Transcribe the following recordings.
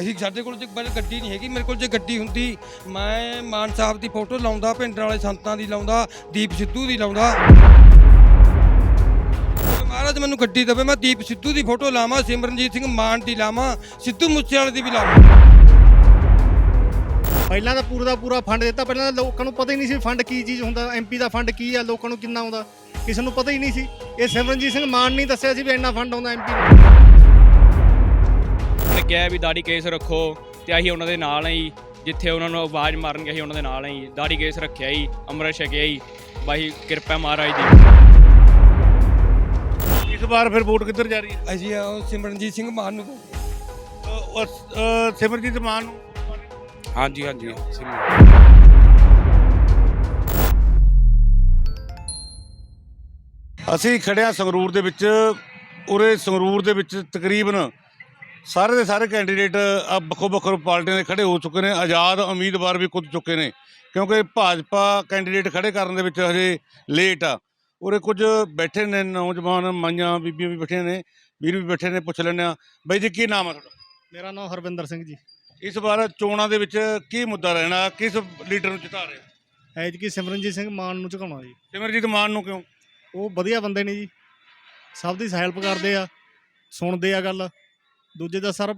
ਅਸੀਂ ਸਾਡੇ ਕੋਲ ਜੇ ਮੇਰੇ ਗੱਡੀ ਨਹੀਂ ਹੈਗੀ, ਮੇਰੇ ਕੋਲ ਜੇ ਗੱਡੀ ਹੁੰਦੀ, ਮੈਂ ਮਾਨ ਸਾਹਿਬ ਦੀ ਫੋਟੋ ਲਾਉਂਦਾ ਪਿੰਡ ਵਾਲੇ ਸੰਤਾਂ ਦੀ ਲਾਉਂਦਾ, ਦੀਪ ਸਿੱਧੂ ਦੀ ਲਾਉਂਦਾ। ਮਹਾਰਾਜ ਮੈਨੂੰ ਗੱਡੀ ਦੇਵੇ, ਮੈਂ ਦੀਪ ਸਿੱਧੂ ਦੀ ਫੋਟੋ ਲਾਵਾਂ, ਸਿਮਰਨਜੀਤ ਸਿੰਘ ਮਾਨ ਦੀ ਲਾਵਾਂ, ਸਿੱਧੂ ਮੂਸੇਵਾਲੇ ਦੀ ਵੀ ਲਾਵਾਂ। ਪਹਿਲਾਂ ਤਾਂ ਪੂਰਾ ਦਾ ਪੂਰਾ ਫੰਡ ਦਿੱਤਾ, ਪਹਿਲਾਂ ਤਾਂ ਲੋਕਾਂ ਨੂੰ ਪਤਾ ਹੀ ਨਹੀਂ ਸੀ ਫੰਡ ਕੀ ਚੀਜ਼ ਹੁੰਦਾ ਐਮਪੀ ਦਾ ਫੰਡ ਕੀ ਆ, ਲੋਕਾਂ ਨੂੰ ਕਿੰਨਾ ਆਉਂਦਾ। ਕਿਸੇ ਨੂੰ ਪਤਾ ਹੀ ਨਹੀਂ ਸੀ। ਇਹ ਸਿਮਰਨਜੀਤ ਸਿੰਘ ਮਾਨ ਨਹੀਂ ਦੱਸਿਆ ਸੀ ਵੀ ਇੰਨਾ ਫੰਡ ਆਉਂਦਾ ਐਮਪੀ ਨੂੰ। ਉਹਨੇ ਕਿਹਾ ਵੀ ਦਾੜੀ ਕੇਸ ਰੱਖੋ ਤੇ ਅਸੀਂ ਉਹਨਾਂ ਦੇ ਨਾਲ ਆਂ ਜੀ। ਜਿੱਥੇ ਉਹਨਾਂ ਨੂੰ ਆਵਾਜ਼ ਮਾਰਨਗੇ ਅਸੀਂ ਉਹਨਾਂ ਦੇ ਨਾਲ ਆਂ ਜੀ। ਦਾੜੀ ਕੇਸ ਰੱਖਿਆ ਜੀ ਅੰਮ੍ਰਿਤ ਛਕਿਆ ਜੀ। ਬਾਈ ਕਿਰਪਾ ਮਹਾਰਾਜ ਦੀ। ਇਸ ਵਾਰ ਫਿਰ ਵੋਟ ਕਿੱਧਰ ਜਾ ਰਹੀ ਹੈ? ਅਸੀਂ ਉਹ ਸਿਮਰਨਜੀਤ ਸਿੰਘ ਮਾਨ ਨੂੰ। ਅ, ਉਸ, ਅ, ਸਿਮਰਜੀਤ ਮਾਨ ਨੂੰ। ਹਾਂਜੀ ਹਾਂਜੀ ਅਸੀਂ ਖੜਿਆ ਸੰਗਰੂਰ ਦੇ ਵਿੱਚ ਉਰੇ ਸੰਗਰੂਰ ਦੇ ਵਿੱਚ ਤਕਰੀਬਨ ਸਾਰੇ ਦੇ ਸਾਰੇ ਕੈਂਡੀਡੇਟ ਆ ਵੱਖੋ ਵੱਖੋ ਪਾਰਟੀਆਂ ਦੇ ਖੜੇ ਹੋ ਚੁੱਕੇ ਨੇ ਆਜ਼ਾਦ ਉਮੀਦਵਾਰ ਵੀ ਕੁੱਦ ਚੁੱਕੇ ਨੇ ਕਿਉਂਕਿ ਭਾਜਪਾ ਕੈਂਡੀਡੇਟ ਖੜੇ ਕਰਨ ਦੇ ਵਿੱਚ ਹਜੇ ਲੇਟ ਆ। ਉਰੇ ਕੁਝ ਬੈਠੇ ਨੇ ਨੌਜਵਾਨ ਮਾਈਆਂ ਬੀਬੀਆਂ ਵੀ ਬੈਠੇ ਨੇ ਵੀਰ ਵੀ ਬੈਠੇ ਨੇ ਪੁੱਛ ਲੈਂਦੇ ਆ ਬਾਈ ਜੀ ਕੀ ਨਾਮ ਆ ਤੁਹਾਡਾ? ਮੇਰਾ ਨਾਮ ਹਰਵਿੰਦਰ ਸਿੰਘ ਜੀ। ਇਸ ਵਾਰ ਚੋਣਾਂ ਦੇ ਵਿੱਚ ਕੀ ਮੁੱਦਾ ਰਹਿਣਾ ਕਿਸ ਲੀਡਰ ਨੂੰ ਜਿਤਾ ਰਹੇ ਐਤਕੀ ਸਿਮਰਨਜੀਤ ਸਿੰਘ ਮਾਨ ਨੂੰ ਝੁਕਾਉਣਾ ਜੀ। ਸਿਮਰਜੀਤ ਮਾਨ ਨੂੰ ਕਿਉਂ? ਉਹ ਵਧੀਆ ਬੰਦੇ ਨੇ ਜੀ। ਸਭ ਦੀ ਹੈਲਪ ਕਰਦੇ ਆ ਸੁਣਦੇ ਆ ਗੱਲ। ਦੂਜੇ ਦਾ ਸਰ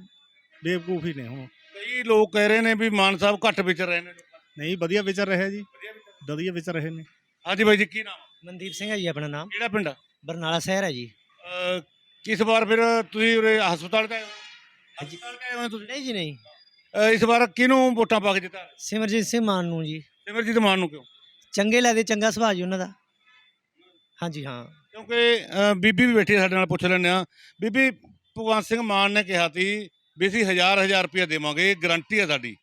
ਬੇਵਕੂਫ ਹੀ ਨੇ ਹੁਣ। ਕਈ ਲੋਕ ਕਹਿ ਰਹੇ ਨੇ ਵੀ ਮਾਨ ਸਾਹਿਬ ਘੱਟ ਵਿਚਰ ਰਹੇ ਨੇ ਨਹੀਂ ਵਧੀਆ ਵਿਚਰ ਰਿਹਾ ਜੀ। ਵਧੀਆ ਵਿਚਰ ਰਹੇ ਨੇ। ਹਾਂਜੀ ਬਾਈ ਜੀ ਕੀ ਨਾਮ ਆ? ਮਨਦੀਪ ਸਿੰਘ ਹੈ ਜੀ ਆਪਣਾ ਨਾਮ। ਕਿਹੜਾ ਪਿੰਡ ਆ? ਬਰਨਾਲਾ ਸ਼ਹਿਰ ਹੈ ਜੀ। ਅਹ ਕਿਸ ਵਾਰ ਫਿਰ ਤੁਸੀਂ ਉਰੇ ਹਸਪਤਾਲ ਤੇ ਆਏ ਹੋ? ਹਾਂਜੀ। ਹਸਪਤਾਲ ਆਏ ਹੋ ਤੁਸੀਂ? ਨਹੀਂ ਜੀ ਨਹੀਂ। ਅਹ ਇਸ ਵਾਰ ਕਿਹਨੂੰ ਵੋਟਾਂ ਪਾ ਕੇ ਜਿੱਤਾ? ਸਿਮਰਜੀਤ ਸਿੰਘ ਮਾਨ ਨੂੰ ਜੀ। ਸਿਮਰਜੀਤ ਮਾਨ ਨੂੰ ਕਿਉਂ? ਚੰਗੇ ਲੱਗਦੇ ਚੰਗਾ ਸੁਭਾਅ ਜੀ ਉਹਨਾਂ ਦਾ। ਹਾਂਜੀ ਹਾਂ। ਕਿਉਂਕਿ ਅਹ ਬੀਬੀ ਵੀ ਬੈਠੀ ਹੈ ਸਾਡੇ ਨਾਲ ਪੁੱਛ ਲੈਂਦੇ ਆ ਬੀਬੀ ਭਗਵੰਤ ਸਿੰਘ ਮਾਨ ਨੇ ਕਿਹਾ ਸੀ ਵੀ ਅਸੀਂ ਹਜ਼ਾਰ ਹਜ਼ਾਰ ਰੁਪਏ ਦੇਵਾਂਗੇ ਗਰੰਟੀ ਹੈ ਸਾਡੀ।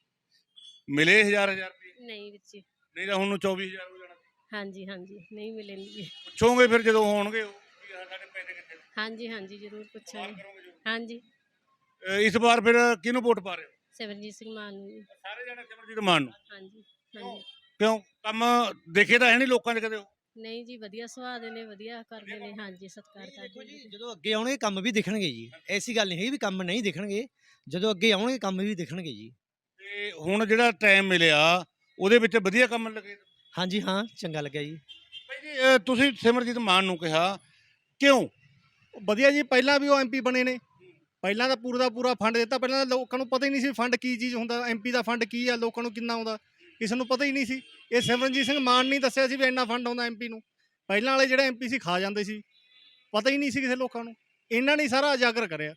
ਮਿਲੇ ਹਜ਼ਾਰ ਹਜ਼ਾਰ ਰੁਪਏ? ਨਹੀਂ ਵਿੱਚ ਨਹੀਂ ਤਾਂ ਹੁਣ ਨੂੰ 24000 ਹੋ ਜਾਣਾ। ਹਾਂਜੀ ਹਾਂਜੀ ਨਹੀਂ ਮਿਲਣਗੇ ਪੁੱਛੋਗੇ ਫਿਰ ਜਦੋਂ ਹੋਣਗੇ ਉਹ ਵੀ ਸਾਡੇ ਪੈਸੇ ਕਿੱਥੇ ਨੇ? ਹਾਂਜੀ ਹਾਂਜੀ ਜ਼ਰੂਰ ਸਵਾਲ ਪੁੱਛਾਂਗੇ ਕਰੋਗੇ। ਹਾਂਜੀ। ਅਹ ਇਸ ਵਾਰ ਫਿਰ ਕਿਹਨੂੰ ਵੋਟ ਪਾ ਰਹੇ ਹੋ? ਸਿਮਰਜੀਤ ਸਿੰਘ ਮਾਨ ਨੂੰ ਜੀ। ਸਾਰੇ ਜਣੇ ਸਿਮਰਜੀਤ ਮਾਨ ਨੂੰ? ਹਾਂਜੀ ਹਾਂਜੀ। ਕਿਉਂ? ਕੰਮ ਦੇਖੇ ਤਾਂ ਹੈ ਨਹੀਂ ਲੋਕਾਂ 'ਚ ਕਦੇ ਉਹ? ਨਹੀਂ ਜੀ ਵਧੀਆ ਸੁਭਾਅ ਦੇ ਨੇ ਵਧੀਆ ਕਰਦੇ ਨੇ ਹਾਂਜੀ ਸਤਿਕਾਰ ਦੇਖੋ ਕਰਦੇ ਜੀ ਨੇ। ਜਦੋਂ ਅੱਗੇ ਆਉਣਗੇ ਕੰਮ ਵੀ ਦਿਖਣਗੇ ਜੀ। ਐਸੀ ਗੱਲ ਨਹੀਂ ਹੈ ਵੀ ਕੰਮ ਨਹੀਂ ਦਿਖਣਗੇ ਜਦੋਂ ਅੱਗੇ ਆਉਣਗੇ ਕੰਮ ਵੀ ਦਿਖਣਗੇ ਜੀ। ਤੇ ਹੁਣ ਜਿਹੜਾ ਟਾਈਮ ਮਿਲਿਆ ਉਹਦੇ ਵਿੱਚ ਵਧੀਆ ਕੰਮ ਲੱਗੇ? ਹਾਂਜੀ ਹਾਂ ਚੰਗਾ ਲੱਗਿਆ ਜੀ। ਭਾਈ ਜੀ ਅਹ ਤੁਸੀਂ ਸਿਮਰਜੀਤ ਮਾਨ ਨੂੰ ਕਿਹਾ ਕਿਉਂ? ਵਧੀਆ ਜੀ ਪਹਿਲਾਂ ਵੀ ਉਹ ਐਮਪੀ ਬਣੇ ਨੇ। ਪਹਿਲਾਂ ਤਾਂ ਪੂਰਾ ਦਾ ਪੂਰਾ ਫੰਡ ਦਿੱਤਾ ਪਹਿਲਾਂ ਤਾਂ ਲੋਕਾਂ ਨੂੰ ਪਤਾ ਹੀ ਨਹੀਂ ਸੀ ਫੰਡ ਕੀ ਚੀਜ਼ ਹੁੰਦਾ ਐਮਪੀ ਦਾ ਫੰਡ ਕੀ ਆ ਲੋਕਾਂ ਨੂੰ ਕਿੰਨਾ ਆਉਂਦਾ। ਕਿਸੇ ਨੂੰ ਪਤਾ ਹੀ ਨਹੀਂ ਸੀ। ਇਹ ਸਿਮਰਨਜੀਤ ਸਿੰਘ ਮਾਨ ਨਹੀਂ ਦੱਸਿਆ ਸੀ ਵੀ ਇੰਨਾ ਫੰਡ ਆਉਂਦਾ ਐਮਪੀ ਨੂੰ। ਪਹਿਲਾਂ ਵਾਲੇ ਜਿਹੜੇ ਐਮਪੀ ਸੀ ਖਾ ਜਾਂਦੇ ਸੀ। ਪਤਾ ਹੀ ਨਹੀਂ ਸੀ ਕਿਸੇ ਲੋਕਾਂ ਨੂੰ। ਇਹਨਾਂ ਨੇ ਸਾਰਾ ਉਜਾਗਰ ਕਰਿਆ।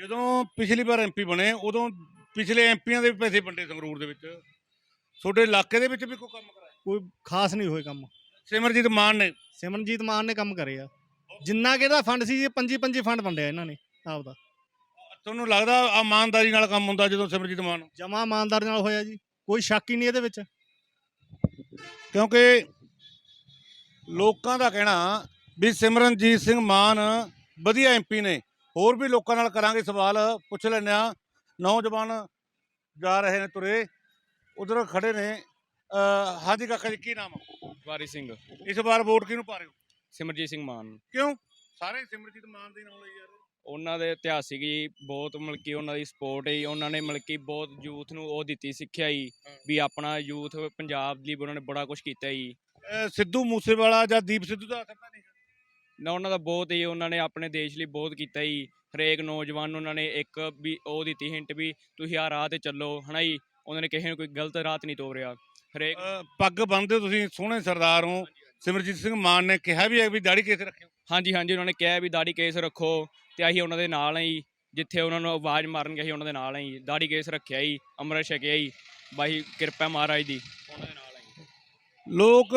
ਜਦੋਂ ਪਿਛਲੀ ਵਾਰ ਐਮਪੀ ਬਣੇ ਉਦੋਂ ਪਿਛਲੇ ਐਮਪੀਆਂ ਦੇ ਵੀ ਪੈਸੇ ਵੰਡੇ ਸੰਗਰੂਰ ਦੇ ਵਿੱਚ। ਤੁਹਾਡੇ ਇਲਾਕੇ ਦੇ ਵਿੱਚ ਵੀ ਕੋਈ ਕੰਮ ਕਰਾਇਆ? ਕੋਈ ਖਾਸ ਨਹੀਂ ਹੋਏ ਕੰਮ। ਸਿਮਰਜੀਤ ਮਾਨ ਨੇ? ਸਿਮਰਨਜੀਤ ਮਾਨ ਨੇ ਕੰਮ ਕਰੇ ਆ ਜਿੰਨਾ ਕਿ ਇਹਦਾ ਫੰਡ ਸੀ ਜੀ ਪੰਜੀ ਪੰਜੀ ਫੰਡ ਵੰਡਿਆ ਇਹਨਾਂ ਨੇ ਆਪਦਾ। ਤੁਹਾਨੂੰ ਲੱਗਦਾ ਇਮਾਨਦਾਰੀ ਨਾਲ ਕੰਮ ਹੁੰਦਾ ਜਦੋਂ ਸਿਮਰਜੀਤ ਮਾਨ ਜਮਾ ਇਮਾਨਦਾਰ ਨਾਲ ਹੋਇਆ ਜੀ। ਕੋਈ ਸ਼ੱਕ ਹੀ ਨਹੀਂ ਇਹਦੇ ਵਿੱਚ। ਕਿਉਂਕਿ ਲੋਕਾਂ ਦਾ ਕਹਿਣਾ ਵੀ ਸਿਮਰਨਜੀਤ ਸਿੰਘ ਮਾਨ ਵਧੀਆ ਐਮਪੀ ਨੇ। ਹੋਰ ਵੀ ਲੋਕਾਂ ਨਾਲ ਕਰਾਂਗੇ ਸਵਾਲ ਪੁੱਛ ਲੈਂਦੇ ਆ ਨੌਜਵਾਨ ਜਾ ਰਹੇ ਨੇ ਤੁਰੇ ਉਧਰ ਖੜੇ ਨੇ। ਹਾਂਜੀ ਕਾਕਾ ਜੀ ਕੀ ਨਾਮ? ਵਾਰੀ ਸਿੰਘ। ਇਸ ਵਾਰ ਵੋਟ ਕਿਹਨੂੰ ਪਾ ਰਹੇ ਹੋ? ਸਿਮਰਜੀਤ ਸਿੰਘ ਮਾਨ। ਕਿਉਂ? ਸਾਰੇ ਸਿਮਰਜੀਤ ਮਾਨ ਦੇ ਨਾਲ ਲਈ ਯਾਰ ਉਹਨਾਂ ਦੇ ਇਤਿਹਾਸਿਕ ਜੀ ਬਹੁਤ ਮਤਲਬ ਕਿ ਉਹਨਾਂ ਦੀ ਸਪੋਰਟ ਹੈ ਉਹਨਾਂ ਨੇ ਮਤਲਬ ਕਿ ਬਹੁਤ ਯੂਥ ਨੂੰ ਉਹ ਦਿੱਤੀ ਸਿੱਖਿਆ ਜੀ ਵੀ ਆਪਣਾ ਯੂਥ ਪੰਜਾਬ ਲਈ ਉਹਨਾਂ ਨੇ ਬੜਾ ਕੁਝ ਕੀਤਾ ਜੀ। ਸਿੱਧੂ ਮੂਸੇਵਾਲਾ ਜਾਂ ਦੀਪ ਸਿੱਧੂ ਦਾ ਅਸਰ ਤਾਂ ਨਹੀਂ ਨਾ ਉਹਨਾਂ ਦਾ ਬਹੁਤ ਹੀ ਉਹਨਾਂ ਨੇ ਆਪਣੇ ਦੇਸ਼ ਲਈ ਬਹੁਤ ਕੀਤਾ ਜੀ। ਹਰੇਕ ਨੌਜਵਾਨ ਨੂੰ ਉਹਨਾਂ ਨੇ ਇੱਕ ਵੀ ਉਹ ਦਿੱਤੀ ਹਿੰਟ ਵੀ ਤੁਸੀਂ ਆ ਰਾਹ ਤੇ ਚੱਲੋ ਹਨਾ ਜੀ? ਉਹਨਾਂ ਨੇ ਕਿਸੇ ਨੂੰ ਕੋਈ ਗਲਤ ਰਾਹ ਨਹੀਂ ਤੋਰਿਆ। ਹਰੇਕ ਪੱਗ ਬੰਨਦੇ ਤੁਸੀਂ ਸੋਹਣੇ ਸਰਦਾਰ ਹੋ। ਸਿਮਰਜੀਤ ਸਿੰਘ ਮਾਨ ਨੇ ਕਿਹਾ ਵੀ ਹੈ ਵੀ ਦਾੜੀ ਕਿਸ ਰੱਖਿਓ। ਹਾਂਜੀ ਹਾਂਜੀ ਉਹਨਾਂ ਨੇ ਕਿਹਾ ਵੀ ਦਾੜੀ ਕੇਸ ਰੱਖੋ। ਤੇ ਅਸੀਂ ਉਹਨਾਂ ਦੇ ਨਾਲ ਆਂ ਜੀ ਜਿੱਥੇ ਉਹਨਾਂ ਨੂੰ ਆਵਾਜ਼ ਮਾਰਨਗੇ ਅਸੀਂ ਉਹਨਾਂ ਦੇ ਨਾਲ ਆਂ ਜੀ। ਦਾੜੀ ਕੇਸ ਰੱਖਿਆ ਜੀ ਅੰਮ੍ਰਿਤ ਛਕਿਆ ਜੀ। ਬਾਈ ਕਿਰਪਾ ਮਹਾਰਾਜ ਦੀ। ਉਹਨਾਂ ਦੇ ਨਾਲ ਆਂ ਜੀ। ਲੋਕ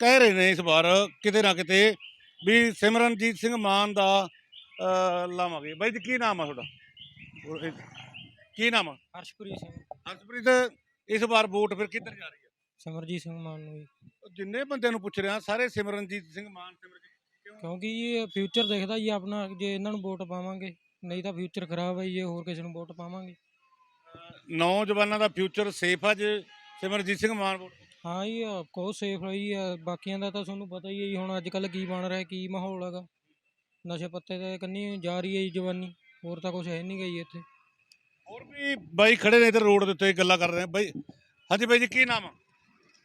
ਕਹਿ ਰਹੇ ਨੇ ਇਸ ਵਾਰ ਕਿਤੇ ਨਾ ਕਿਤੇ ਵੀ ਸਿਮਰਨਜੀਤ ਸਿੰਘ ਮਾਨ ਦਾ ਅਹ, ਲਾਵਾਂਗੇ। ਬਾਈ ਜੀ ਕੀ ਨਾਮ ਆ ਤੁਹਾਡਾ? ਕੀ ਨਾਮ ਆ? ਹਰਸ਼ਪ੍ਰੀਤ ਸਿੰਘ। ਹਰਪ੍ਰੀਤ ਇਸ ਵਾਰ ਵੋਟ ਫਿਰ ਕਿੱਧਰ ਜਾ ਰਹੀ ਹੈ ਸਿਮਰਜੀਤ ਸਿੰਘ ਮਾਨ ਨੂੰ ਜੀ। ਜਿੰਨੇ ਬੰਦਿਆਂ ਨੂੰ ਪੁੱਛ ਰਿਹਾ ਸਾਰੇ ਸਿਮਰਨਜੀਤ ਸਿੰਘ ਮਾਨ ਕਿਉਂ ਕਿਉਂਕਿ ਇਹ ਫਿਊਚਰ ਦੇਖਦਾ ਜੀ ਆਪਣਾ ਜੇ ਇਹਨਾਂ ਨੂੰ ਵੋਟ ਪਾਵਾਂਗੇ ਨਹੀਂ ਤਾਂ ਫਿਊਚਰ ਖਰਾਬ ਹੈ ਜੀ ਹੋਰ ਕਿਸੇ ਨੂੰ ਵੋਟ ਪਾਵਾਂਗੇ। ਨੌਜਵਾਨਾਂ ਦਾ ਫਿਊਚਰ ਸੇਫ ਆ ਜੇ ਸਿਮਰਜੀਤ ਸਿੰਘ ਮਾਨ ਵੋਟ ਹਾਂ ਜੀ ਬਹੁਤ ਸੇਫ ਹੈ ਜੀ ਅ, ਬਾਕੀਆਂ ਦਾ ਤਾਂ ਤੁਹਾਨੂੰ ਪਤਾ ਹੀ ਹੈ ਜੀ ਹੁਣ ਅੱਜ ਕੱਲ ਕੀ ਬਣ ਰਿਹਾ ਕੀ ਮਾਹੌਲ ਹੈਗਾ। ਨਸ਼ੇ ਪੱਤੇ ਦੇ ਕੰਨੀ ਜਾ ਰਹੀ ਹੈ ਜੀ ਜਵਾਨੀ ਹੋਰ ਤਾਂ ਕੁਝ ਹੈ ਨਹੀਂ ਗਈ ਇੱਥੇ। ਹੋਰ ਵੀ ਬਾਈ ਖੜੇ ਨੇ ਇੱਧਰ ਰੋਡ ਦੇ ਉੱਤੇ ਗੱਲਾਂ ਕਰ ਰਹੇ ਆ ਬਾਈ ਹਾਂਜੀ ਬਾਈ ਜੀ ਕੀ ਨਾਮ ਆ?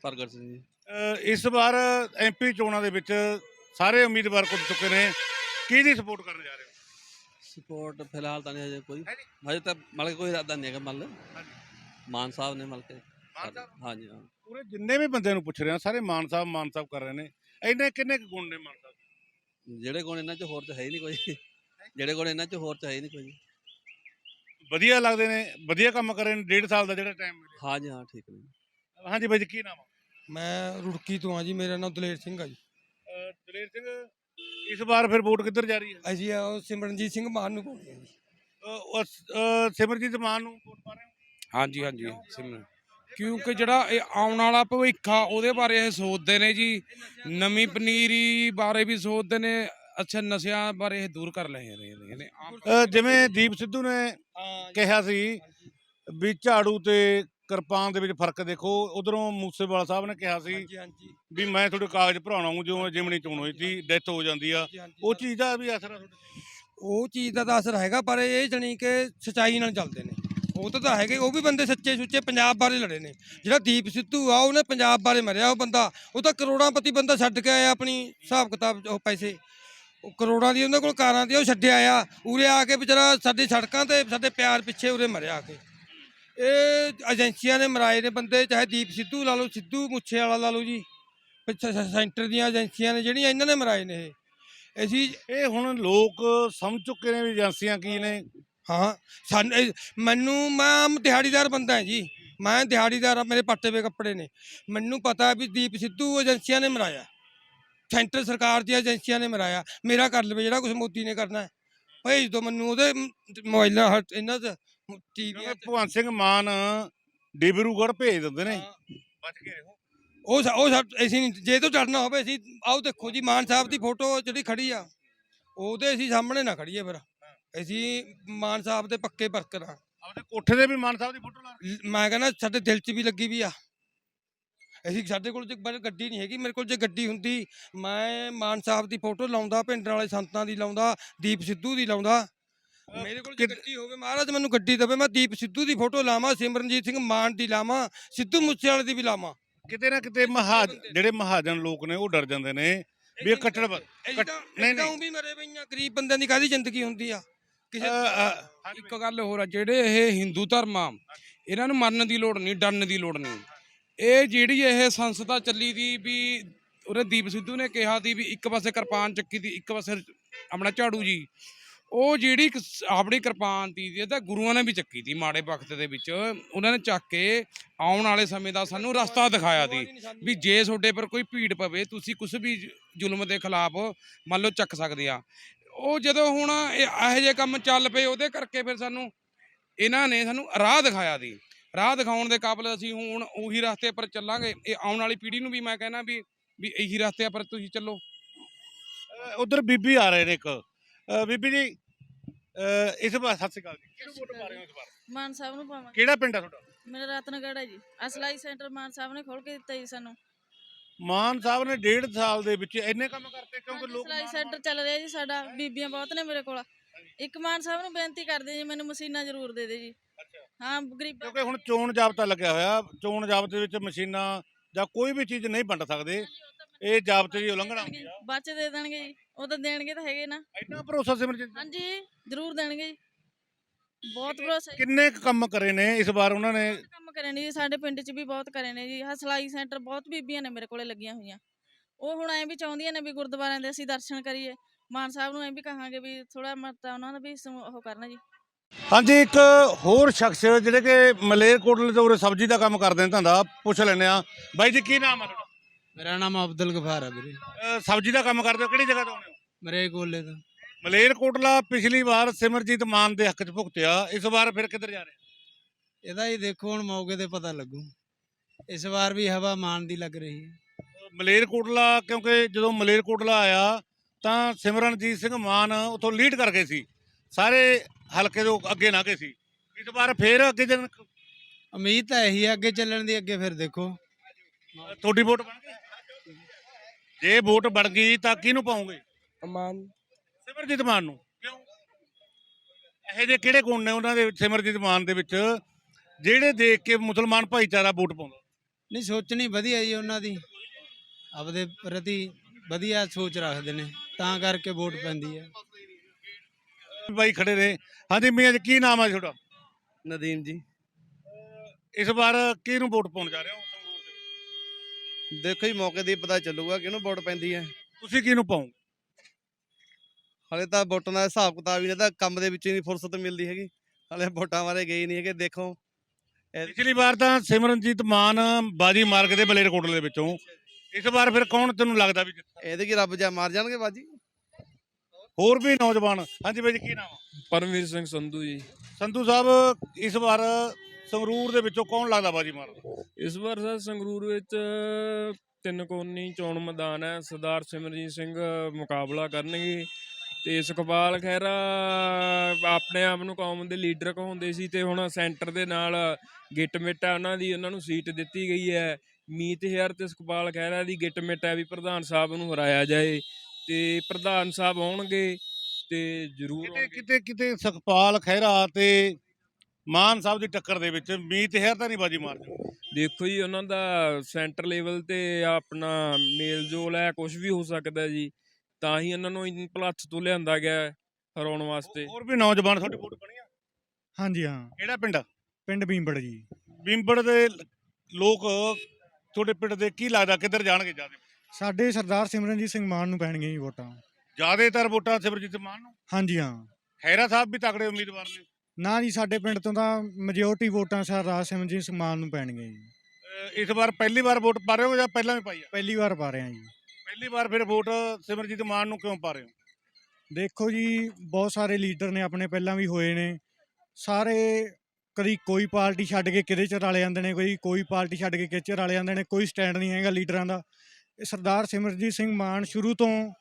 ਪ੍ਰਗਟ ਸਿੰਘ ਜੀ। ਅਹ ਇਸ ਵਾਰ ਐਮਪੀ ਚੋਣਾਂ ਦੇ ਵਿੱਚ ਸਾਰੇ ਉਮੀਦਵਾਰ ਕੁੱਟ ਚੁੱਕੇ ਨੇ। ਕਿਹਦੀ ਸਪੋਰਟ ਕਰਨ ਜਾ ਰਹੇ ਹੋ? ਸਪੋਰਟ ਫਿਲਹਾਲ ਤਾਂ ਨਹੀਂ ਹਜੇ ਕੋਈ। ਹੈ। ਹਜੇ ਤਾਂ ਮਤਲਬ ਕਿ ਕੋਈ ਇਰਾਦਾ ਨਹੀਂ ਹੈਗਾ ਮੰਨ ਹਾਂਜੀ। ਮਾਨ ਸਾਹਿਬ ਨੇ ਮਤਲਬ ਕਿ ਮਾਨ ਸਾਹਿਬ? ਹਾਂਜੀ ਹਾਂ। ਪੂਰੇ ਜਿੰਨੇ ਵੀ ਬੰਦਿਆਂ ਨੂੰ ਪੁੱਛ ਰਹੇ ਆ ਸਾਰੇ ਮਾਨ ਸਾਹਿਬ ਮਾਨ ਸਾਹਿਬ ਕਰ ਰਹੇ ਨੇ। ਇੰਨੇ ਕਿੰਨੇ ਕੁ ਗੁਣ ਨੇ ਮਾਨ ਸਾਹਿਬ? ਜਿਹੜੇ ਕੋਲ ਇਹਨਾਂ 'ਚ ਹੋਰ ਤਾਂ ਹੈ ਹੀ ਨਹੀਂ ਕੋਈ। ਜਿਹੜੇ ਕੋਲ ਇਹਨਾਂ 'ਚ ਹੋਰ ਤਾਂ ਹੈ ਹੀ ਨਹੀਂ ਕੋਈ। ਵਧੀਆ ਲੱਗਦੇ ਨੇ ਵਧੀਆ ਕੰਮ ਕਰ ਰਹੇ ਨੇ ਡੇਢ ਸਾਲ ਦਾ ਜਿਹੜਾ ਟਾਈਮ ਮਿਲਿਆ। ਹਾਂਜੀ ਹਾਂ ਠੀਕ ਨੇ। ਹਾਂਜੀ ਬਾਈ ਜੀ ਕੀ ਨਾਮ ਆ? ਮੈਂ ਰੁੜਕੀ ਤੋਂ ਆ ਜੀ ਮੇਰਾ ਨਾਮ ਦਲੇਰ ਸਿੰਘ ਆ ਜੀ। ਦਲੇਰ ਸਿੰਘ ਇਸ ਵਾਰ ਫਿਰ ਵੋਟ ਕਿੱਧਰ ਜਾ ਰਹੀ ਹੈ? ਅਸੀਂ ਉਹ ਸਿਮਰਨਜੀਤ ਸਿੰਘ ਮਾਨ ਨੂੰ ਪਾਉਂਦੇ ਜੀ ਅਹ ਅਹ ਸਿਮਰਜੀਤ ਮਾਨ ਨੂੰ ਵੋਟ ਪਾ ਰਹੇ ਹੋ? ਹਾਂਜੀ ਹਾਂਜੀ ਸਿਮਰਨ। ਕਿਉਂਕਿ ਜਿਹੜਾ ਇਹ ਆਉਣ ਵਾਲਾ ਭਵਿੱਖ ਆ ਉਹਦੇ ਬਾਰੇ ਇਹ ਸੋਚਦੇ ਨੇ ਜੀ। ਨਵੀਂ ਪਨੀਰੀ ਬਾਰੇ ਵੀ ਸੋਚਦੇ ਨੇ। ਅੱਛਾ ਨਸ਼ਿਆਂ ਬਾਰੇ ਇਹ ਦੂਰ ਕਰ ਲੈ ਰਹੇ ਨੇ। ਆਮ ਜਿਵੇਂ ਦੀਪ ਸਿੱਧੂ ਨੇ ਕਿਹਾ ਸੀ ਵੀ ਝਾੜੂ ਤੇ ਕਿਰਪਾਨ ਦੇ ਵਿੱਚ ਫ਼ਰਕ ਦੇਖੋ ਉਧਰੋਂ ਮੂਸੇਵਾਲਾ ਸਾਹਿਬ ਨੇ ਕਿਹਾ ਸੀ ਹਾਂਜੀ ਹਾਂਜੀ। ਵੀ ਮੈਂ ਤੁਹਾਡੇ ਕਾਗਜ਼ ਭਰਾਉਣਾ ਹੂੰ ਜਿਉਂ ਜਿਮਣੀ ਚੋਣ ਹੋਈ ਸੀ ਡੈਥ ਹੋ ਜਾਂਦੀ ਆ। ਉਹ ਚੀਜ਼ ਦਾ ਵੀ ਅਸਰ ਆ ਤੁਹਾਡੇ ਤੇ? ਉਹ ਚੀਜ਼ ਦਾ ਤਾਂ ਅਸਰ ਹੈਗਾ ਪਰ ਇਹ ਜਣੀ ਕਿ ਸਚਾਈ ਨਾਲ ਚੱਲਦੇ ਨੇ। ਉਹ ਤਾਂ ਤਾਂ ਹੈਗੇ ਉਹ ਵੀ ਬੰਦੇ ਸੱਚੇ ਸੁੱਚੇ ਪੰਜਾਬ ਬਾਰੇ ਲੜੇ ਨੇ। ਜਿਹੜਾ ਦੀਪ ਸਿੱਧੂ ਆ ਉਹਨੇ ਪੰਜਾਬ ਬਾਰੇ ਮਰਿਆ ਉਹ ਬੰਦਾ। ਉਹ ਤਾਂ ਕਰੋੜਾਂਪਤੀ ਬੰਦਾ ਛੱਡ ਕੇ ਆਇਆ ਆਪਣੀ ਹਿਸਾਬ ਕਿਤਾਬ ਉਹ ਪੈਸੇ। ਉਹ ਕਰੋੜਾਂ ਦੀ ਉਹਨਾਂ ਕੋਲ ਕਾਰਾਂ ਦੀ ਉਹ ਛੱਡਿਆ ਆ। ਉਰੇ ਆ ਕੇ ਵਿਚਾਰਾ ਸਾਡੇ ਸੜਕਾਂ ਤੇ ਸਾਡੇ ਪਿਆਰ ਪਿੱਛੇ ਉਰੇ ਮਰਿਆ ਆ ਕੇ। ਇਹ ਏਜੰਸੀਆਂ ਨੇ ਮਰਾਏ ਨੇ ਬੰਦੇ ਚਾਹੇ ਦੀਪ ਸਿੱਧੂ ਲਾ ਲਓ ਸਿੱਧੂ ਮੁੱਛੇ ਵਾਲਾ ਲਾ ਲਓ ਜੀ। ਪਿੱਛੇ ਸੈਂਟਰ ਦੀਆਂ ਏਜੰਸੀਆਂ ਨੇ ਜਿਹੜੀਆਂ ਇਹਨਾਂ ਨੇ ਮਰਾਏ ਨੇ ਇਹ। ਅਸੀਂ ਇਹ ਹੁਣ ਲੋਕ ਸਮਝ ਚੁੱਕੇ ਨੇ ਵੀ ਏਜੰਸੀਆਂ ਕੀ ਨੇ। ਹਾਂ ਸਾਨੂੰ ਇਹ- ਮੈਨੂੰ ਮੈਂ ਆਮ ਦਿਹਾੜੀਦਾਰ ਬੰਦਾ ਹਾਂ ਜੀ। ਮੈਂ ਦਿਹਾੜੀਦਾਰ ਆ ਮੇਰੇ ਪੱਟੇ ਵੇ ਕੱਪੜੇ ਨੇ। ਮੈਨੂੰ ਪਤਾ ਵੀ ਦੀਪ ਸਿੱਧੂ ਏਜੰਸੀਆਂ ਨੇ ਮਰਾਇਆ। ਸੈਂਟਰ ਸਰਕਾਰ ਦੀਆਂ ਏਜੰਸੀਆਂ ਨੇ ਮਰਾਇਆ। ਮੇਰਾ ਕਰ ਲਵੇ ਜਿਹੜਾ ਕੁਝ ਮੋਦੀ ਨੇ ਕਰਨਾ ਹੈ। ਭੇਜ ਦੋ ਮੈਨੂੰ ਉਹਦੇ ਮ- ਮੋਬਾਈਲਾਂ ਹੱਥ- ਇਹਨਾਂ ਚ ਟੀਵੀਆਂ ਭਗਵੰਤ ਸਿੰਘ ਮਾਨ ਡਿਬਰੂਗੜ੍ਹ ਭੇਜ ਦਿੰਦੇ ਨੇ। ਬਚ ਕੇ ਰਹੋ ਉਹ ਸਾ- ਉਹ ਸਾ- ਅਸੀਂ ਨਹੀਂ- ਜੇ ਤੋਂ ਚੜਨਾ ਹੋਵੇ ਅਸੀਂ ਆਓ ਦੇਖੋ ਜੀ ਮਾਨ ਸਾਹਿਬ ਦੀ ਫੋਟੋ ਜਿਹੜੀ ਖੜੀ ਆ ਉਹਦੇ ਅਸੀਂ ਸਾਹਮਣੇ ਨਾ ਖੜੀਏ ਫਿਰ। ਅਸੀਂ ਮਾਨ ਸਾਹਿਬ ਦੇ ਪੱਕੇ ਵਰਕਰ ਆ। ਆਪਦੇ ਕੋਠੇ ਤੇ ਵੀ ਮਾਨ ਸਾਹਿਬ ਦੀ ਫੋਟੋ ਲਾ ਲ- ਮੈਂ ਕਹਿੰਦਾ ਸਾਡੇ ਦਿਲ 'ਚ ਵੀ ਲੱਗੀ ਵੀ ਆ। ਅਸੀਂ ਸਾਡੇ ਕੋਲ ਜੇ ਪਰ ਗੱਡੀ ਨਹੀਂ ਹੈਗੀ ਮੇਰੇ ਕੋਲ ਜੇ ਗੱਡੀ ਹੁੰਦੀ ਮੈਂ ਮਾਨ ਸਾਹਿਬ ਦੀ ਫੋਟੋ ਲਾਉਂਦਾ ਪਿੰਡ ਵਾਲੇ ਸੰਤਾਂ ਦੀ ਲਾਉਂਦਾ ਦੀਪ ਸਿੱਧੂ ਦੀ ਲਾਉਂਦਾ। ਮੇਰੇ ਕੋਲ ਜੇ ਕਿਦ- ਗੱਡੀ ਹੋਵੇ ਮਹਾਰਾਜ ਮੈਨੂੰ ਗੱਡੀ ਦੇਵੇ ਮੈਂ ਦੀਪ ਸਿੱਧੂ ਦੀ ਫੋਟੋ ਲਾਵਾਂ ਸਿਮਰਨਜੀਤ ਸਿੰਘ ਮਾਨ ਦੀ ਲਾਵਾਂ ਸਿੱਧੂ ਮੂਸੇਵਾਲੇ ਦੀ ਵੀ ਲਾਵਾਂ। ਕਿਤੇ ਨਾ ਕਿਤੇ ਮਹਾਜ ਜਿਹੜੇ ਮਹਾਜਨ ਲੋਕ ਨੇ ਉਹ ਡਰ ਜਾਂਦੇ ਨੇ ਵੀ ਇਹ ਕੱਟੜ ਨਹੀਂ, ਨਹੀਂ। ਵੀ ਮਰੇ ਪਈਆਂ ਗਰੀਬ ਬੰਦਿਆਂ ਦੀ ਕਾਹਦੀ ਜ਼ਿੰਦਗੀ ਹੁੰਦੀ ਆ? ਕਿਸੇ ਇੱਕ ਗੱਲ ਹੋਰ ਆ ਜਿਹੜੇ ਇਹ ਹਿੰਦੂ ਧਰਮ ਆ ਇਹਨਾਂ ਨੂੰ ਮੰਨਣ ਦੀ ਲੋੜ ਨਹੀਂ ਡਰਨ ਦੀ ਲੋੜ ਨਹੀਂ। ਇਹ ਜਿਹੜੀ ਇਹ ਸੰਸਥਾ ਚੱਲੀ ਦੀ ਵੀ ਉਹਨੇ ਦੀਪ ਸਿੱਧੂ ਨੇ ਕਿਹਾ ਸੀ ਵੀ ਇੱਕ ਪਾਸੇ ਕਿਰਪਾਨ ਚੱਕੀ ਦੀ ਇੱਕ ਪਾਸੇ ਆਪਣਾ ਝਾੜੂ ਜੀ। ਉਹ ਜਿਹੜੀ ਇੱਕ ਆਪਣੀ ਕਿਰਪਾਨ ਤੀ ਇਹ ਤਾਂ ਗੁਰੂਆਂ ਨੇ ਵੀ ਚੱਕੀ ਤੀ ਮਾੜੇ ਵਕਤ ਦੇ ਵਿੱਚ। ਉਹਨਾਂ ਨੇ ਚੱਕ ਕੇ ਆਉਣ ਵਾਲੇ ਸਮੇਂ ਦਾ ਸਾਨੂੰ ਰਸਤਾ ਦਿਖਾਇਆ ਸੀ ਵੀ ਜੇ ਤੁਹਾਡੇ ਪਰ ਕੋਈ ਭੀੜ ਪਵੇ ਤੁਸੀਂ ਕੁਝ ਵੀ ਜ਼ੁਲਮ ਦੇ ਖਿਲਾਫ ਮੰਨ ਲਓ ਚੱਕ ਸਕਦੇ ਆ। ਉਹ ਜਦੋਂ ਹੁਣ ਇਹ ਇਹੋ ਜਿਹੇ ਕੰਮ ਚੱਲ ਪਏ ਉਹਦੇ ਕਰਕੇ ਫਿਰ ਸਾਨੂੰ ਇਹਨਾਂ ਨੇ ਸਾਨੂੰ ਰਾਹ ਦਿਖਾਇਆ ਦੀ ਰਾਹ ਦਿਖਾਉਣ ਦੇ ਕਾਬਲ ਅਸੀਂ ਹੁਣ ਉਹੀ ਰਸਤੇ ਪਰ ਚੱਲਾਂਗੇ। ਇਹ ਆਉਣ ਵਾਲੀ ਪੀੜ੍ਹੀ ਨੂੰ ਵੀ ਮੈਂ ਕਹਿਣਾ ਵੀ ਵੀ ਇਹੀ ਰਸਤੇ ਪਰ ਤੁਸੀਂ ਚੱਲੋ। ਅ, ਉਧਰ ਬੀਬੀ ਆ ਰਹੇ ਨੇ ਇੱਕ। ਬੀਬੀ ਜੀ ਇਸ ਵਾਰ ਸਤਿ ਸ਼੍ਰੀ ਅਕਾਲ ਜੀ। ਕਿਹਨੂੰ ਵੋਟ ਪਾ ਰਹੇ ਹੋ ਇਸ ਵਾਰ? ਮਾਨ ਸਾਹਿਬ ਨੂੰ ਪਾਵਾਂਗੇ। ਕਿਹੜਾ ਪਿੰਡ ਆ ਤੁਹਾਡਾ? ਮੇਰਾ ਰਤਨਗੜ੍ਹ ਹੈ ਜੀ। ਅਸਲਾਈ ਸੈਂਟਰ ਮਾਨ ਸਾਹਿਬ ਨੇ ਖੋਲ ਕੇ ਦਿੱਤਾ ਜੀ ਸਾਨੂੰ। ਮਾਨ ਸਾਹਿਬ ਨੇ ਡੇਢ ਸਾਲ ਦੇ ਵਿੱਚ ਇੰਨੇ ਕੰਮ ਕਰਤੇ ਕਿਉਂਕਿ ਲੋਕ ਸਿਲਾਈ ਮਾਣ- ਸੈਂਟਰ ਚੱਲ ਰਿਹਾ ਜੀ ਸਾਡਾ ਬੀਬੀਆਂ ਬਹੁਤ ਨੇ ਮੇਰੇ ਕੋਲ। ਇੱਕ ਮਾਨ ਸਾਹਿਬ ਨੂੰ ਬੇਨਤੀ ਕਰਦੇ ਜੀ ਮੈਨੂੰ ਮਸ਼ੀਨਾਂ ਜ਼ਰੂਰ ਦੇ ਦੇ ਜੀ। ਹਾਂ ਗਰੀਬਾਂ ਕਿਉਂਕਿ ਹੁਣ ਚੋਣ ਜਾਬਤਾ ਲੱਗਿਆ ਹੋਇਆ ਚੋਣ ਜਾਬਤੇ ਵਿੱਚ ਮਸ਼ੀਨਾਂ ਜਾਂ ਕੋਈ ਵੀ ਚੀਜ਼ ਨਹੀਂ ਵੰਡ ਸਕਦੇ। ਇਹ ਜਾਬਤੇ ਦੀ ਉਲੰਘਣਾ ਹੁੰਦੀ ਆ। ਬੱਚ ਦੇ ਦੇਣਗੇ ਜੀ। ਉਹ ਤਾਂ ਦੇਣਗੇ ਤਾਂ ਹੈਗੇ ਨਾ। ਇੰਨਾ ਭਰੋਸਾ ਸਿਮਰਜੀਤ ਜੀ? ਹਾਂਜੀ ਜ਼ਰੂਰ ਦੇਣਗੇ। ਜੀ ਬਹੁਤ ਭਰੋਸਾ ਜੀ। ਕਿੰਨੇ ਕੁ ਕੰਮ ਕਰੇ ਨੇ ਇਸ ਵਾਰ ਉਹਨਾਂ ਨੇ? ਬਹੁਤ ਕੰਮ ਕਰੇ ਨੇ ਜੀ ਸਾਡੇ ਪਿੰਡ 'ਚ ਵੀ ਬਹੁਤ ਕਰੇ ਨੇ ਜੀ। ਆਹ ਸਿਲਾਈ ਸੈਂਟਰ ਬਹੁਤ ਬੀਬੀਆਂ ਨੇ ਮੇਰੇ ਕੋਲੇ ਲੱਗੀਆਂ ਹੋਈਆਂ। ਉਹ ਹੁਣ ਐਂ ਵੀ ਚਾਹੁੰਦੀਆਂ ਨੇ ਵੀ ਗੁਰਦੁਆਰਿਆਂ ਦੇ ਅਸੀਂ ਦਰਸ਼ਨ ਕਰੀਏ। ਮਾਨ ਸਾਹਿਬ ਨੂੰ ਐਂ ਵੀ ਕਹਾਂਗੇ ਵੀ ਥੋੜਾ ਮਰਤਾ ਉਹਨਾਂ ਦਾ ਵੀ ਸਮ- ਉਹ ਕਰਨਾ ਜੀ। ਹਾਂਜੀ ਇੱਕ ਹੋਰ ਸ਼ਖਸ ਜਿਹੜੇ ਕਿ ਮਲੇਰਕੋਟਲੇ ਤੋਂ ਉਰੇ ਸਬਜ਼ੀ ਦਾ ਕੰਮ ਕਰਦੇ ਨੇ ਧੰਦਾ ਪੁੱਛ ਲੈਂਦੇ ਆ ਬਾਈ ਜੀ ਕੀ ਨਾਮ ਆ ਤੁਹਾਡਾ? ਮੇਰਾ ਨਾਮ ਅਬਦੁਲ ਗਫਾਰ ਹੈ ਵੀਰੇ। ਅਹ ਸਬਜ਼ੀ ਦਾ ਕੰਮ ਕਰਦੇ ਹੋ? ਕਿਹੜੀ ਜਗ੍ਹਾ ਤੋਂ ਆਉਂਦੇ ਹੋ? ਮਰੇ ਕੋਲੇ ਤੋਂ। ਮਲੇਰਕੋਟਲਾ ਪਿਛਲੀ ਵਾਰ ਸਿਮਰਜੀਤ ਮਾਨ ਦੇ ਹੱਕ 'ਚ ਭੁਗਤਿਆ ਇਸ ਵਾਰ ਫਿਰ ਕਿੱਧਰ ਜਾ ਰਿਹਾ ਇਹਦਾ ਹੀ ਦੇਖੋ ਹੁਣ ਮੌਕੇ ਤੇ ਪਤਾ ਲੱਗੂ। ਇਸ ਵਾਰ ਵੀ ਹਵਾ ਮਾਨ ਦੀ ਲੱਗ ਰਹੀ ਹੈ। ਮਲੇਰਕੋਟਲਾ ਕਿਉਂਕਿ ਜਦੋਂ ਮਲੇਰਕੋਟਲਾ ਆਇਆ ਤਾਂ ਸਿਮਰਨਜੀਤ ਸਿੰਘ ਮਾਨ ਉਥੋਂ ਲੀਡ ਕਰ ਗਏ ਸੀ। ਸਾਰੇ ਹਲਕੇ ਤੋਂ ਅੱਗੇ ਨਾ ਗਏ ਸੀ। ਇਸ ਵਾਰ ਫੇਰ ਅੱਗੇ ਜਨ ਉਮੀਦ ਤਾਂ ਇਹੀ ਹੈ ਅੱਗੇ ਚੱਲਣ ਦੀ ਅੱਗੇ ਫਿਰ ਦੇਖੋ। ਤੁਹਾਡੀ ਵੋਟ ਬਣ ਗਈ? ਜੇ ਵੋਟ ਬਣ ਗਈ ਤਾਂ ਕਿਹਨੂੰ ਪਾਉਂਗੇ? ਮਾਨ ਸਿਮਰਜੀਤ ਮਾਨ ਨੂੰ। ਕਿਉਂ? ਇਹੋ ਜਿਹੇ ਕਿਹੜੇ ਗੁਣ ਨੇ ਉਹਨਾਂ ਦੇ ਵਿੱਚ ਸਿਮਰਜੀਤ ਮਾਨ ਦੇ ਵਿੱਚ ਜਿਹੜੇ ਦੇਖ ਕੇ ਮੁਸਲਮਾਨ ਭਾਈਚਾਰਾ ਵੋਟ ਪਾਉਂਦਾ? ਨਹੀਂ ਸੋਚਣੀ ਵਧੀਆ ਜੀ ਉਹਨਾਂ ਦੀ। ਆਪਦੇ ਪ੍ਰਤੀ ਵਧੀਆ ਸੋਚ ਰੱਖਦੇ ਨੇ ਤਾਂ ਕਰਕੇ ਵੋਟ ਪੈਂਦੀ ਹੈ ਬਾਈ ਖੜੇ ਨੇ ਹਾਂਜੀ ਮੀਆਂ ਜੀ ਕੀ ਨਾਮ ਹੈ ਤੁਹਾਡਾ? ਨਦੀਮ ਜੀ। ਇਸ ਵਾਰ ਕਿਹਨੂੰ ਵੋਟ ਪਾਉਣ ਜਾ ਰਹੇ ਹੋ? ਦੇਖੋ ਜੀ ਮੌਕੇ ਦੀ ਪਤਾ ਚੱਲੂਗਾ ਕਿਹਨੂੰ ਵੋਟ ਪੈਂਦੀ ਹੈ। ਤੁਸੀਂ ਕਿਹਨੂੰ ਪਾਓ ਹਲੇ ਤਾਂ ਵੋਟਾਂ ਦਾ ਹਿਸਾਬ ਕਿਤਾਬ ਹੀ ਨਹੀਂ ਤਾਂ ਕੰਮ ਦੇ ਵਿੱਚ ਹੀ ਨਹੀਂ ਫੁਰਸਤ ਮਿਲਦੀ ਹੈਗੀ। ਹਲੇ ਵੋਟਾਂ ਬਾਰੇ ਗਏ ਨਹੀਂ ਹੈਗੇ ਦੇਖੋ। ਪਿਛਲੀ ਵਾਰ ਤਾਂ ਸਿਮਰਨਜੀਤ ਮਾਨ ਬਾਜੀ ਮਾਰ ਕੇ ਦੇ ਬਲੇਰਕੋਟਲੇ ਦੇ ਵਿੱਚੋਂ। ਇਸ ਵਾਰ ਫਿਰ ਕੌਣ ਤੈਨੂੰ ਲੱਗਦਾ ਵੀ ਜਿੱਤਦਾ? ਇਹਦੇ ਕੀ ਰੱਬ ਜਾ ਮਾਰ ਜਾਣਗੇ ਬਾਜੀ? ਹੋਰ ਵੀ ਨੌਜਵਾਨ। ਹਾਂਜੀ ਬਾਈ ਜੀ ਕੀ ਨਾਮ ਆ? ਪਰਮਵੀਰ ਸਿੰਘ ਸੰਧੂ ਜੀ। ਸੰਧੂ ਸਾਹਿਬ, ਇਸ ਵਾਰ ਸੰਗਰੂਰ ਦੇ ਵਿੱਚੋਂ ਕੌਣ ਲੱਗਦਾ ਬਾਜੀ ਮਾਰਦਾ ਇਸ ਵਾਰ ਸਰ ਸੰਗਰੂਰ ਵਿੱਚ ਤਿੰਨ ਕੋਨੀ ਚੋਣ ਮੈਦਾਨ ਹੈ। ਸਰਦਾਰ ਸਿਮਰਜੀਤ ਸਿੰਘ ਮੁਕਾਬਲਾ ਕਰਨਗੇ। ਤੇ ਸੁਖਪਾਲ ਖਹਿਰਾ ਆਪਣੇ ਆਪ ਨੂੰ ਕੌਮ ਦੇ ਲੀਡਰ ਕਹਾਉਂਦੇ ਸੀ ਤੇ ਹੁਣ ਸੈਂਟਰ ਦੇ ਨਾਲ ਗਿੱਟ ਮਿੱਟ ਹੈ। ਉਹਨਾਂ ਦੀ ਉਹਨਾਂ ਨੂੰ ਸੀਟ ਦਿੱਤੀ ਗਈ ਹੈ। ਮੀਤ ਹੇਅਰ ਤੇ ਸੁਖਪਾਲ ਖਹਿਰਾ ਦੀ ਗਿੱਟ ਮਿੱਟ ਹੈ ਵੀ ਪ੍ਰਧਾਨ ਸਾਹਿਬ ਨੂੰ ਹਰਾਇਆ ਜਾਏ ਤੇ ਪ੍ਰਧਾਨ ਸਾਹਿਬ ਆਉਣਗੇ। ਤੇ ਜ਼ਰੂਰ ਕਿਤੇ। ਕਿਤੇ ਕਿਤੇ ਸੁਖਪਾਲ ਖਹਿਰਾ ਤੇ ਮਾਨ ਸਾਹਿਬ ਦੀ ਟੱਕਰ ਦੇ ਵਿੱਚ ਮੀਤ ਹੈਰ ਤਾਂ ਨਹੀਂ ਬਾਜੀ ਮਾਰਦਾ ਦੇਖੋ ਜੀ ਉਹਨਾਂ ਦਾ ਸੈਂਟਰ ਲੈਵਲ ਤੇ ਆਪਣਾ ਮੇਲ ਜੋਲ ਹੈ ਕੁਝ ਵੀ ਹੋ ਸਕਦਾ ਜੀ ਤਾਂ ਹੀ ਉਹਨਾਂ ਨੂੰ ਇੰਨੀ ਭਲੱਥ ਤੋਂ ਲਿਆਂਦਾ ਗਿਆ ਹੈ ਹਰਾਉਣ ਵਾਸਤੇ। ਹੋਰ ਵੀ ਨੌਜਵਾਨ ਤੁਹਾਡੀ ਵੋਟ ਬਣੀ ਆ? ਹਾਂਜੀ ਹਾਂ। ਕਿਹੜਾ ਪਿੰਡ? ਪਿੰਡ ਬੀਂਬੜ ਜੀ। ਬਿੰਬੜ ਦੇ ਲੋਕ ਤੁਹਾਡੇ ਪਿੰਡ ਦੇ ਕੀ ਲੱਗਦਾ ਕਿੱਧਰ ਜਾਣਗੇ ਜ਼ਿਆਦਾ? ਸਾਡੇ ਸਰਦਾਰ ਸਿਮਰਨਜੀਤ ਸਿੰਘ ਮਾਨ ਨੂੰ ਪੈਣਗੀਆਂ ਜੀ ਵੋਟਾਂ। ਜ਼ਿਆਦਾਤਰ ਵੋਟਾਂ ਸਿਮਰਜੀਤ ਮਾਨ ਨੂੰ? ਹਾਂਜੀ ਹਾਂ। ਖੈਰਾ ਸਾਹਿਬ ਵੀ ਤਕੜੇ ਉਮੀਦਵਾਰ ਨੇ। ਨਾ ਜੀ ਸਾਡੇ ਪਿੰਡ ਤੋਂ ਤਾਂ ਮੈਜੋਰਟੀ ਵੋਟਾਂ ਸਰਦਾਰ ਸਿਮਰਨਜੀਤ ਸਿੰਘ ਮਾਨ ਨੂੰ ਪੈਣਗੀਆਂ ਜੀ। ਅਹ ਇਸ ਵਾਰ ਪਹਿਲੀ ਵਾਰ ਵੋਟ ਪਾ ਰਹੇ ਹੋ ਜਾਂ ਪਹਿਲਾਂ ਵੀ ਪਾਈ ਆ? ਪਹਿਲੀ ਵਾਰ ਪਾ ਰਹੇ ਹਾਂ ਜੀ। ਪਹਿਲੀ ਵਾਰ ਫਿਰ ਵੋਟ ਸਿਮਰਜੀਤ ਮਾਨ ਨੂੰ ਕਿਉਂ ਪਾ ਰਹੇ ਹੋ? ਦੇਖੋ ਜੀ ਬਹੁਤ ਸਾਰੇ ਲੀਡਰ ਨੇ ਆਪਣੇ ਪਹਿਲਾਂ ਵੀ ਹੋਏ ਨੇ। ਸਾਰੇ ਕਦੀ ਕੋਈ ਪਾਰਟੀ ਛੱਡ ਕੇ ਕਿਹਦੇ ਚ ਰਲ ਜਾਂਦੇ ਨੇ ਕੋਈ ਕੋਈ ਪਾਰਟੀ ਛੱਡ ਕੇ ਕਿਹਦੇ ਚ ਰਲ ਜਾਂਦੇ ਨੇ ਕੋਈ ਸਟੈਂਡ ਨਹੀਂ ਹੈਗਾ ਲੀਡਰਾਂ ਦਾ। ਇਹ ਸਰਦਾਰ ਸਿਮਰਜੀਤ ਸਿੰਘ ਮਾਨ ਸ਼ੁਰੂ ਤੋਂ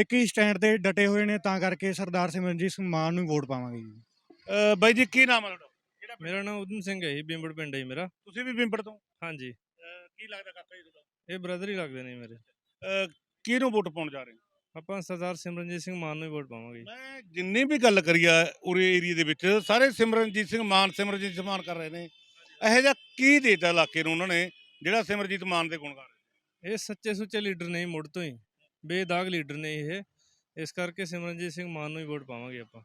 ਇੱਕ ਹੀ ਸਟੈਂਡ ਤੇ ਡਟੇ ਹੋਏ ਨੇ ਤਾਂ ਕਰਕੇ ਸਰਦਾਰ ਸਿਮਰਜੀਤ ਸਿੰਘ ਮਾਨ ਨੂੰ ਵੋਟ ਪਾਵਾਂਗੇ ਜੀ। ਅਹ ਬਾਈ ਜੀ ਕੀ ਨਾਮ ਹੈ ਤੁਹਾਡਾ? ਕਿਹੜਾ? ਮੇਰਾ ਨਾਮ ਉਦਮ ਸਿੰਘ ਹੈ ਜੀ ਬਿੰਬੜ ਪਿੰਡ ਹੈ ਜੀ ਮੇਰਾ। ਤੁਸੀਂ ਵੀ ਬਿੰਬੜ ਤੋਂ? ਹਾਂਜੀ। ਅਹ ਕੀ ਲੱਗਦਾ ਕਾਕਾ ਜੀ ਤੁਹਾਡਾ? ਇਹ ਬ੍ਰਦਰ ਹੀ ਲੱਗਦੇ ਨੇ ਮੇਰੇ। ਅਹ ਕਿਹਨੂੰ ਵੋਟ ਪਾਉਣ ਜਾ ਰਹੇ ਹੋ? ਆਪਾਂ ਸਰਦਾਰ ਸਿਮਰਨਜੀਤ ਸਿੰਘ ਮਾਨ ਨੂੰ ਹੀ ਵੋਟ ਪਾਵਾਂਗੇ ਮੈਂ ਜਿੰਨੀ ਵੀ ਗੱਲ ਕਰੀ ਆ ਉਰੇ ਏਰੀਆ ਦੇ ਵਿੱਚ ਸਾਰੇ ਸਿਮਰਨਜੀਤ ਸਿੰਘ ਮਾਨ ਸਿਮਰਨਜੀਤ ਸਿੰਘ ਮਾਨ ਕਰ ਰਹੇ ਨੇ। ਇਹੋ ਜਿਹਾ ਕੀ ਦੇਤਾ ਇਲਾਕੇ ਨੂੰ ਉਹਨਾਂ ਨੇ ਜਿਹੜਾ ਸਿਮਰਜੀਤ ਮਾਨ ਦੇ ਗੁਣ ਗਾ ਰਹੇ ਇਹ ਸੱਚੇ ਸੁੱਚੇ ਲੀਡਰ ਨੇ ਜੀ ਮੁੱਢ ਤੋਂ ਹੀ। ਬੇਦਾਗ ਲੀਡਰ ਨੇ ਇਹ। ਇਸ ਕਰਕੇ ਸਿਮਰਨਜੀਤ ਸਿੰਘ ਮਾਨ ਨੂੰ ਹੀ ਵੋਟ ਪਾਵਾਂਗੇ ਆਪਾਂ।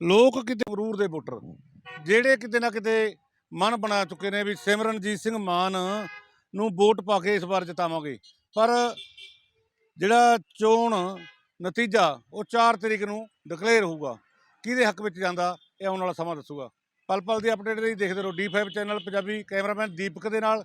ਲੋਕ ਕਿਤੇ ਗਰੂਰ ਦੇ ਵੋਟਰ, ਜਿਹੜੇ ਕਿਤੇ ਨਾ ਕਿਤੇ ਮਨ ਬਣਾ ਚੁੱਕੇ ਨੇ ਵੀ ਸਿਮਰਨਜੀਤ ਸਿੰਘ ਮਾਨ ਨੂੰ ਵੋਟ ਪਾ ਕੇ ਇਸ ਵਾਰ ਜਿਤਾਵਾਂਗੇ। ਪਰ ਜਿਹੜਾ ਚੋਣ ਨਤੀਜਾ, ਉਹ 4 ਤਰੀਕ ਨੂੰ ਡਿਕਲੇਅਰ ਹੋਊਗਾ। ਕਿਹਦੇ ਹੱਕ ਵਿੱਚ ਜਾਂਦਾ, ਇਹ ਆਉਣ ਵਾਲਾ ਸਮਾਂ ਦੱਸੂਗਾ। ਪਲ ਪਲ ਦੀ ਅਪਡੇਟ ਲਈ ਦੇਖਦੇ ਰਹੋ। D5 ਚੈਨਲ ਪੰਜਾਬੀ ਕੈਮਰਾਮੈਨ ਦੀਪਕ ਦੇ ਨਾਲ।